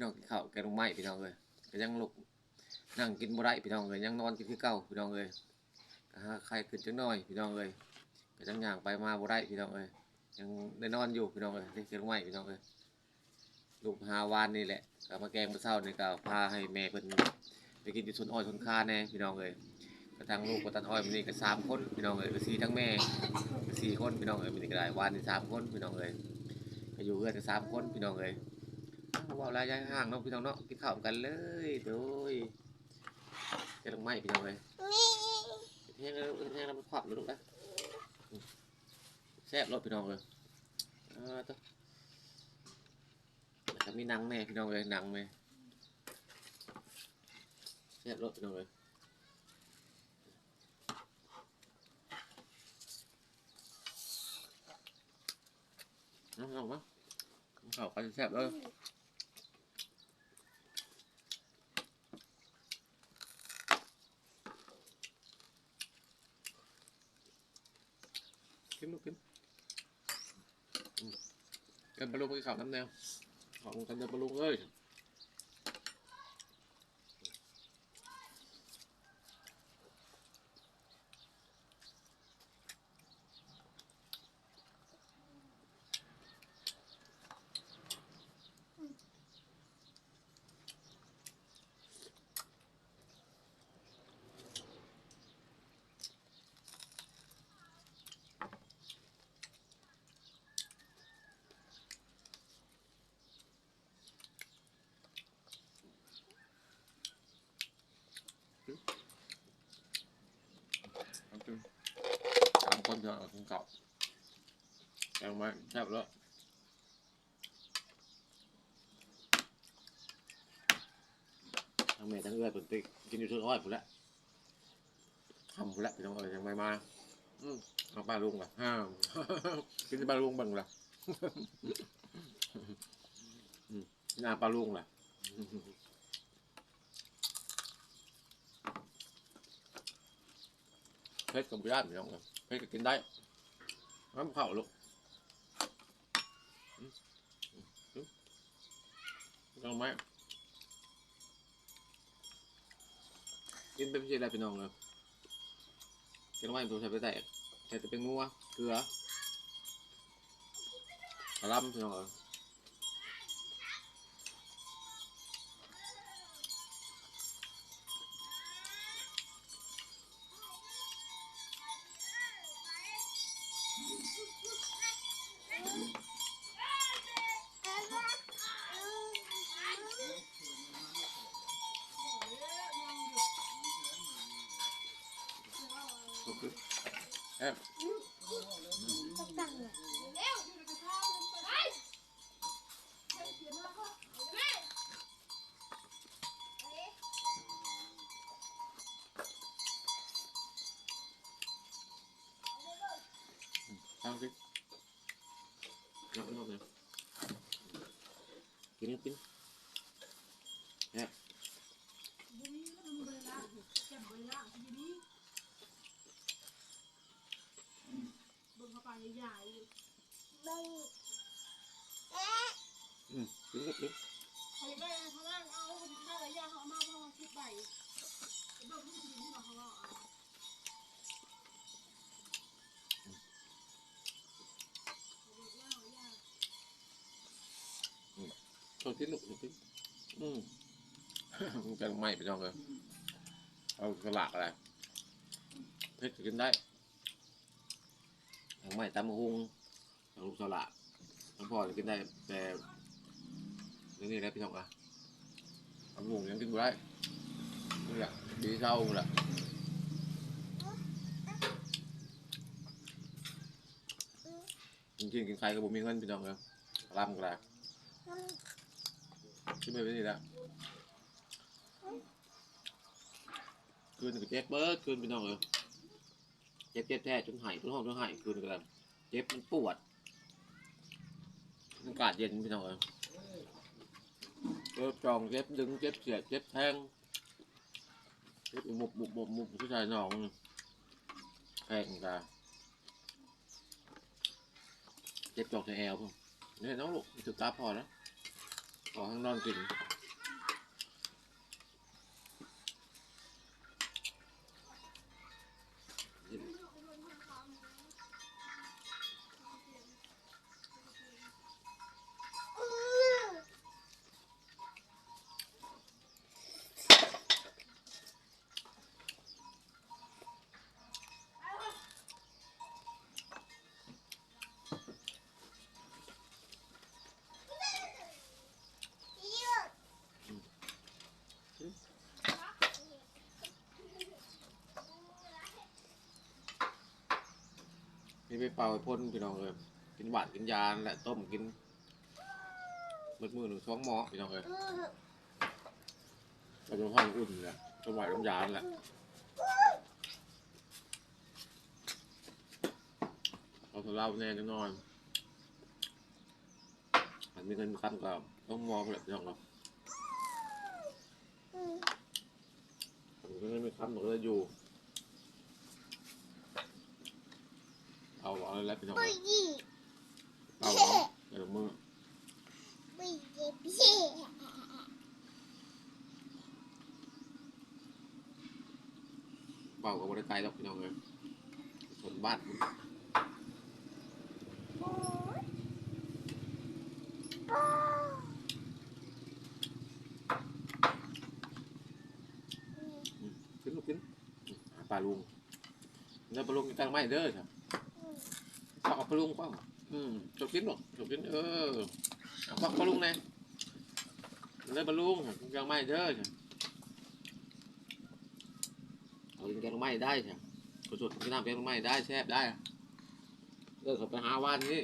พี่น้องกินข้าวแกงไม้พี่น้องเลยก็ยังลุกนั่งกินบ่ได้พี่น้องเลยยังนอนกินคือเก่าพี่น้องเลยก็หาใครขึ้นจังน้อยพี่น้องเลยก็ยังย่างไปมาบ่ได้พี่น้องเลยยังได้นอนอยู่พี่น้องเลยที่แกงไม้พี่น้องเลยลูกหาวานนี่แหละก็มาแกงมื้อเช้านี่ก็พาให้แม่เพิ่นไปกินที่สวนอ้อยสวนคาแน่พี่น้องเลยก็ทางลูกก็ตัดอ้อยมื้อนี้ก็สามคนพี่น้องเลยก็สี่ทั้งแม่ก็สี่คนพี่น้องเลยมื้อนี้ก็ได้วานนี่สามคนพี่น้องเลยก็อยู่เพื่อนกันสามคนพี่น้องเลย เอาว่าระยะห่างเนาะพี่น้องเนาะกินข้าวกันเลยโดยจะลงไม้พี่น้องเลยแห้งแล้วแห้งแล้วมันควับเลยลูกนะแซ่บรสพี่น้องเลยเออตัวแล้วก็มีนังแม่พี่น้องเลยนังแม่แซ่บรสพี่น้องเลยน้องลองมั้งข้าวกันแซ่บเลย ขึ้นลูกขึ้นกันบรรลุไปข่าวน้ำแนวขอบคุณกันเดินบรรลุเลย คนจะเอาของเก่าแกงไม้แซ่บแล้วทั้งแม่ทั้งเอื้อยผมไปกินอยู่ทุกอ้อยผมแล้วทำผมแล้วพี่น้องเอ้ยยังไม่มาอืมเอาปลาลุงล่ะห้ามกินปลาลุงบ้างละอืมหน้าปลาลุงล่ะเพชรกับบุญาติพี่น้องเลย เพชรก็กินได้น้ำเข่าลูกอืมอืมอืมเอาไหมกินเป็นพี่อะไรพี่น้องเลยกินไว้ตัวใช้ไปแตกใส่แต่เป็นงัวเกลือกระลำพี่น้องเลย โอเคแอบ Sao cái Nó nó nè Kín kín Nè เบิ่งเข้าไปใหญ่ Ừ Kín kín kín ๆเขาได้เขาได้เอาเขาได้หลายอย่างเขาเอามาเพราะว่าคิดไปเบิ่ Thôi kín lục kín Ừ Cái mày phải cho rồi Ờ cái lạc này Thích thì kín đấy Thằng mày tắm hung Thằng lục sao lạ Thằng phò thì kín đây Để Cái gì đấy phải chồng à Thằng hung thì kín của đấy Như là Đi sau là จริงๆกินใครก็บ่มีเงินพี่น้องเลยร่ำก็ได้ ขึ้นไปเป็นนี่แหละคืนก็เจ็บเบิดคืนพี่น้องเลยเจ็บเจ็บแท้จนหายจนห้องจนหายคืนก็ได้เจ็บมันปวดอากาศเย็นพี่น้องเลยเจ็บจองเจ็บดึงเจ็บเสียดเจ็บแทงเจ็บมุบมุบมุบมุบผู้ชายน้องแทงกันเจ็บจองในแอลพุ่งนี่ยน้องลูกถึงตาพอแล้ว ขอข้ ไปเป่าไปพ่นพี่น้องเลยกินหวานกินยาแหละต้มกินมืดมือหนึ่งท้องหมอพี่น้องเลยเราจะห้องอุ่นแหละต้มหวานต้มยานแหละเอาของเราแน่นอนมันมีเงินคำกับต้องมองแหละพี่น้องเราผมก็ไม่มีคำหมดเลยอยู่ เอาเอาแล้วไปทำอะไรเอาเหรออย่าลงมือเป่ากับบริไตหรอกพี่น้องเลยส่นบ้านขึ้นลูกขึ้นปลาลุงแล้วปลาลุงตั้งไม่เด้อครับ เอาเอาปลาลุงเปล่าอืมจบกินหรอกจบกินเออเอาปลาลุงแน่แล้วปลาลุงกินกลางไม้เด้อเอากินแกงไม้ได้ใช่กระสุดกินน้ำแกงไม้ได้แซ่บได้เลิกเขาไปหาว่านนี่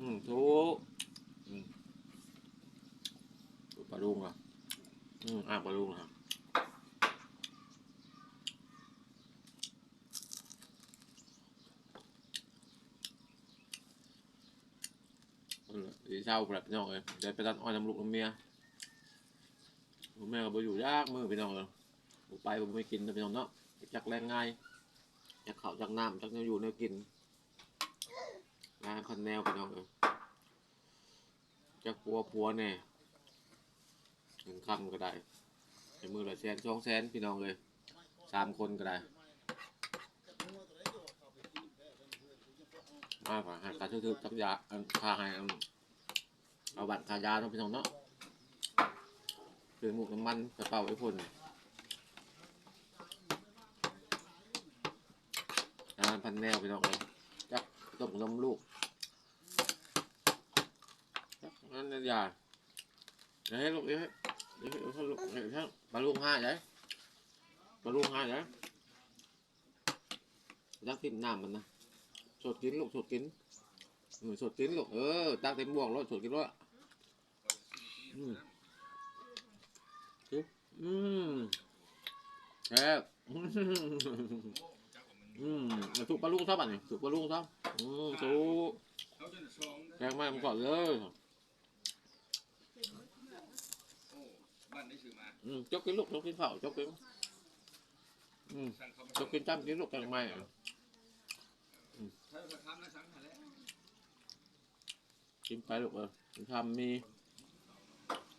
อืมถูกอืมปลาลุงอะอืมอ่าปลาลุงครับ เอ อดีเช่าแบบพี่น้องเลยเดี๋ยวไปตัดอ้อยน้ำลูกน้ำเมียลูกแม่ก็ไปอยู่ยากมือพี่น้องเลยไปผมไม่กินนะพี่น้องเนาะจักแรงง่ายจักเขาจักน้ำจักเนื้ออยู่เนื้อกินงานคันแนวพี่น้องเลยจักปัวปัวแน่เงินคำก็ได้ในมือละแสนสองแสนพี่น้องเลยสามคนก็ได้มากกว่าหาการซื้อๆจักยาอันค่าให้ เอาบัตรขายาเนาะพี่น้องเนาะคือหมูกน้ำมันกระเป๋าไอ้พ่นอาหารพันแนวพี่น้องเลยจักต้มนมลูกจักนั่นนะยาเดี๋ยลูกเดี๋ยวให้เด้ยถ้าลูกเดี๋ยวให้ปลาลูกห้าใช่ปลาลูกห้าใช่จักทิมน้ำมันนะสดกินลูกสดกิน เออสดกินลูกเออตั้งเต็มบ่วงแล้วสดกินแล้วอืมอืมแซ่บอืมอืมเอาถูกปลาลุงชอบอะนี่ถูกปลาลุงชอบอืมถูกแกงมามันก่อนเลยอืมจกกินลูกจกกินเผาจกกินอืมจกกินจ้ำกินลูกแกงไม่อะถ้าเราทำนะ กินไปลูกเออทำมี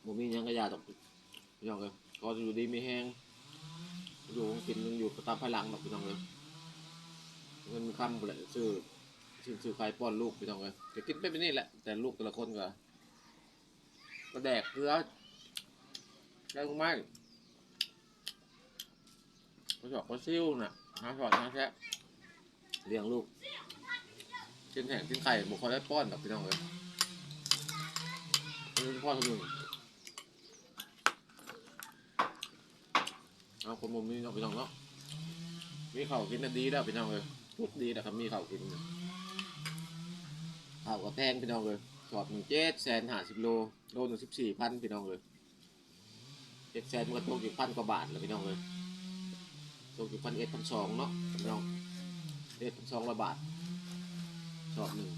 บ่มียังกระยาตกพี่น้องเลยก็อยู่ดีไมีแห้งอยู่กินยังอยู่ตามภายหลังแบบพี่น้องเลยเงินคำไปเลยซื้อซื้อซื้อใครป้อนลูกไปทำไงจะกินไปเป็นนี่แหละ แต่ลูกแต่ละคนก็ก็แดกเกลือแกงไม้ก็ชอบก็ซิ่วน่ะหาสอดหาแท้เลี้ยงลูกกินแห้งกินไข่บุคคลได้ป้อนแบบพี่น้องเลย พ่อคนหนึ่งเอาคนมุมนี้เนาะพี่น้องเนาะมีข้าวกินน่ะดีแล้วพี่น้องเลยพูดดีนะครับมีข้าวกินข้าวก็แพงพี่น้องเลยสอบหนึ่งเจ็ดแสนห้าสิบโลโลหนึ่งสิบสี่พันพี่น้องเลยเจ็ดแสนมันก็ตกอยู่พันกว่าบาทเลยพี่น้องเลยตกอยู่พันเอ็ดพันสองเนาะพี่น้องเอ็ดพันสองร้อยบาทสอบหนึ่ง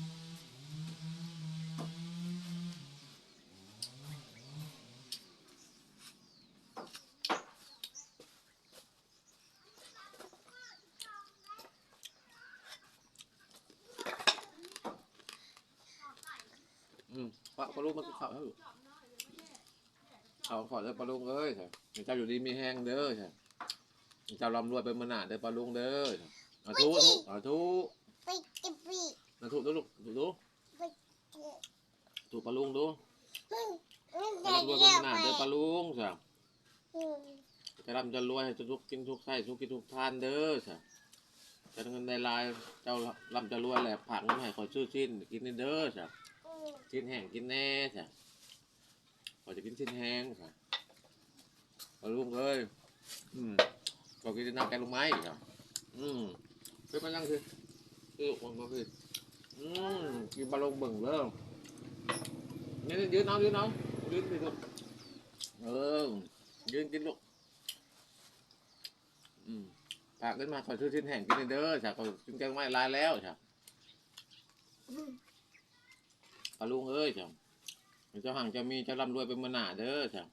อืมปะปลาลูกมันก็ข้าวให้อยู่เอาขอเด้อปลาลุงเอ้ยเจ้าอยู่ดีมีแห้งเด้อเจ้าร่ำรวยเป็นมนาเด้อปลาลุงเด้อเอาทุทุเอาทุไปจะปีเอาทุดูลูกดูดูไปเจอทุปลาลุงดูมันจะจะร่ำรวยเรีเป็ยนกมนาไปเด้อปลาลุงจ้ะอืมจะร่ำจะรวยให้ทุกกินทุกไส้ทุกกินทุกทานเด้อจ้ะจะเงินในลายเจ้าร่ำจะรวยแหละผักนี่ให้ขอชื่อชิ้นกินเด้อจ้ะอืม ชิ้นแห้งกินแน่จ้ะขอจะกินชิ้นแห้งค่ะปลาลุงเอ้ยอืมขอกินน้ำแกงลงไม้อีกครับอืมเฮ้ยมานั่งสิคือมันมาคืออืมกินปลาลงเบิ่งเริ่มนี่ยืนเอายืนเอายืนสิลูกเออยืนกินลูกอืมฝากขึ้นมาขอชื่อชิ้นแห้งกินเด้อจ้ะขอกินแกงไม้ลายแล้วจ้ะ ปลาลุงเอ้ยจ้ะเจ้าห่างจะมีจะร่ำรวยเป็นมนาเด้อจ้ะ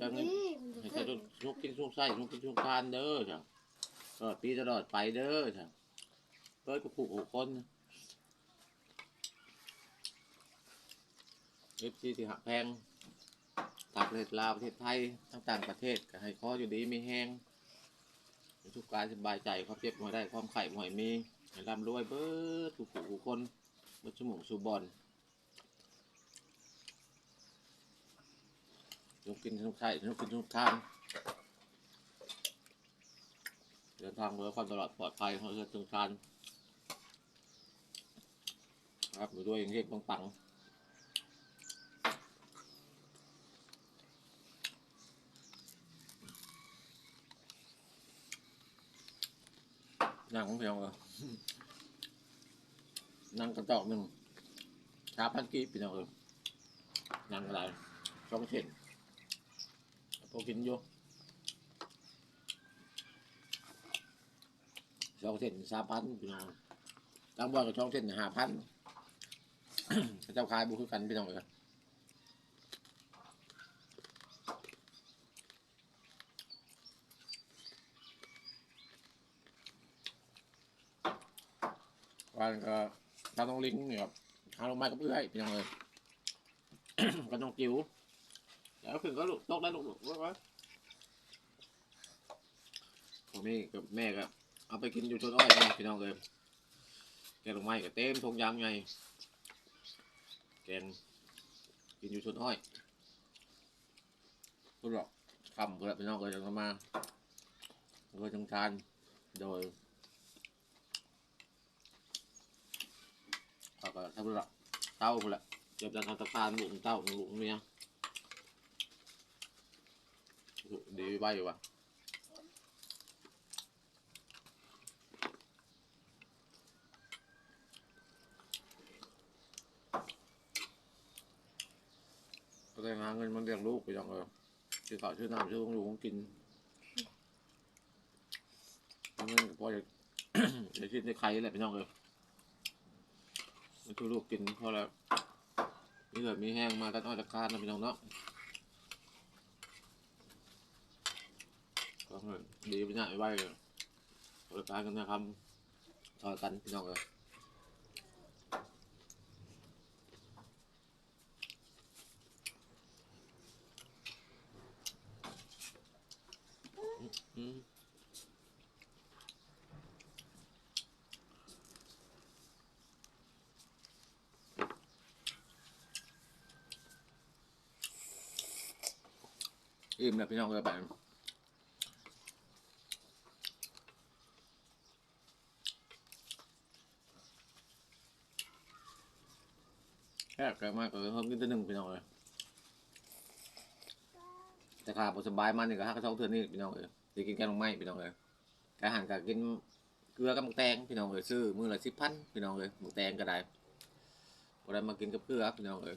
มันจะดีมันจะให้ขึ้เจ้านทุกกินทุกไส้ทุกกินทุกทานเด้อจ้ะตลอดปีตลอดไปเด้อจ้ะเปิดกระปุกหกคนเอฟซีที่หักแพงต่างประเทศลาวประเทศไทยทั้งต่างประเทศก็ให้ขออยู่ดีมีแห้งให้ทุกกายสบายใจความเจ็บมาได้ความไข่หอยมีให้ร่ำรวยเบิดทุกผู้ทุกคนเบิดสมองสูบอล ยกกินทุกไส้ยกกินทุกทางเดินทางโดยความตลอดปลอดภัยของเรือทุกทานครับอยู่ด้วยอย่างเฮงปังปังนั่งของเพียงเลยนั่งกระจอกหนึ่งชาพันกีบพี่น้องเออนั่งอะไรสองเส้น พอกินอยู่สองเส้นสามพันพี่น้องตั้งบ่อนกับสองเส้นห้าพันเจ้าขายบุคือกันพี่น้องเอ้ยวันก็ทาน้องลิงเนี่ยครับทางลงไม้กับเอื้อยพี่น้องเอ้ยก็น้องจิ๋ว เดี๋ยวขึ้นก็ลูกตกได้ลูกลูกไว้ไว้ผมนี่กับแม่ก็เอาไปกินอยู่ชนอ้อยนะพี่น้องเลยแกงลงไม้กับเต็มทงยางไงแกงกินอยู่ชนอ้อยพูดหรอกคำเพื่อนพี่น้องเลยจะมาโดยจังทานโดยเขาก็ทำเรื่องเต้าพุ่นแหละเก็บจากทางตาลลูกเต้าลูกเมีย ดีไปอยู่ว่ะก็เลยหาเงินมาเลี้ยงลูกไปยังเออชื่อข้าวชื่อน้ำชื่อของลูกของกินเอาเงินพอจะจะกินได้ใครแหละพี่น้องเออมาช่วยลูกกินพอแล้วมีเหลือมีแห้งมาตัดอ้อยตะการนะพี่น้องเนาะ เหมือนดีไปหน่อยไว้บริการกันนะครับต่อกันพี่น้องเลยอืมอิ่มแล้วพี่น้องเลยไป แค่เกิดมากเออเพิ่มขึ้นตัวหนึ่งพี่น้องเลยแต่ขาบสบายมันนี่ก็ฮักกระเช้าเทือนนี่พี่น้องเลยจะกินแกงลงไม้พี่น้องเลยกาหารก็กินเกลือกับหมึกแตงพี่น้องเลยซื้อมือละสิบพันพี่น้องเลยหมึกแตงก็ได้บ่ได้มากินกับเกลือพี่น้องเลย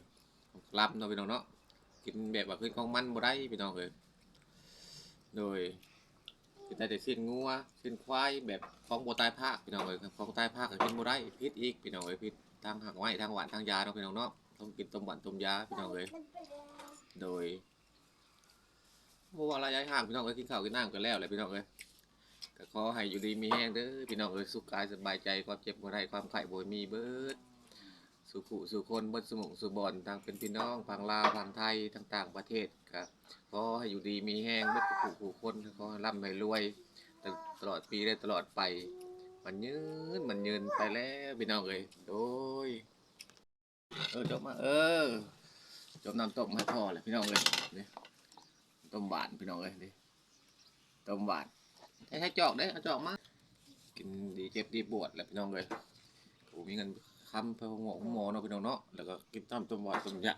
ลำเนาะพี่น้องเนาะกินแบบว่าขึ้นของมันบ่ได้พี่น้องเลยโดยกินได้แต่สิ้นงัวสิ้นควายแบบของบ่ตายภาคพี่น้องเลยของตายภาคก็กินบ่ได้พิษอีกพี่น้องเลยพิษ ทางหักไม้ทางหวานทางยาเนาะพี่น้องเนาะต้องกินต้มหวานต้มยาพี่น้องเลยโดยเพราะว่าระยะห่างพี่น้องเอ้ยกินข้าวกินน้ำกันแล้วแหละพี่น้องเอ้ยก็ขอให้อยู่ดีมีแห้งเด้อพี่น้องเอ้ยสุขกายสบายใจความเจ็บบ่ได้ความไข้บ่มีเบิดสุขุสุคนเบดสมุงสุบอนต่างเป็นพี่น้องพังลาวพังไทยทางต่างประเทศครับขอให้อยู่ดีมีแห้งเบดสุขุคนขอให้ร่ำให้รวยตลอดปีและตลอดไป มันยืนมันยืนไปแล้วพี่น้องเอ้ยโดยเออจบมาเออจบน้ำต้มให้พ่อเลยพี่น้องเอ้ยนี่ต้มหวานพี่น้องเอ้ยนี่ต้มหวานให้ให้จอกได้เอาจอกมากินดีเจ็บดีปวดแหละพี่น้องเอ้ยโอ้มีเงินค้ำไปหงอกหมอเนาะพี่น้องเนาะแล้วก็กินต้มต้มหวานต้มยา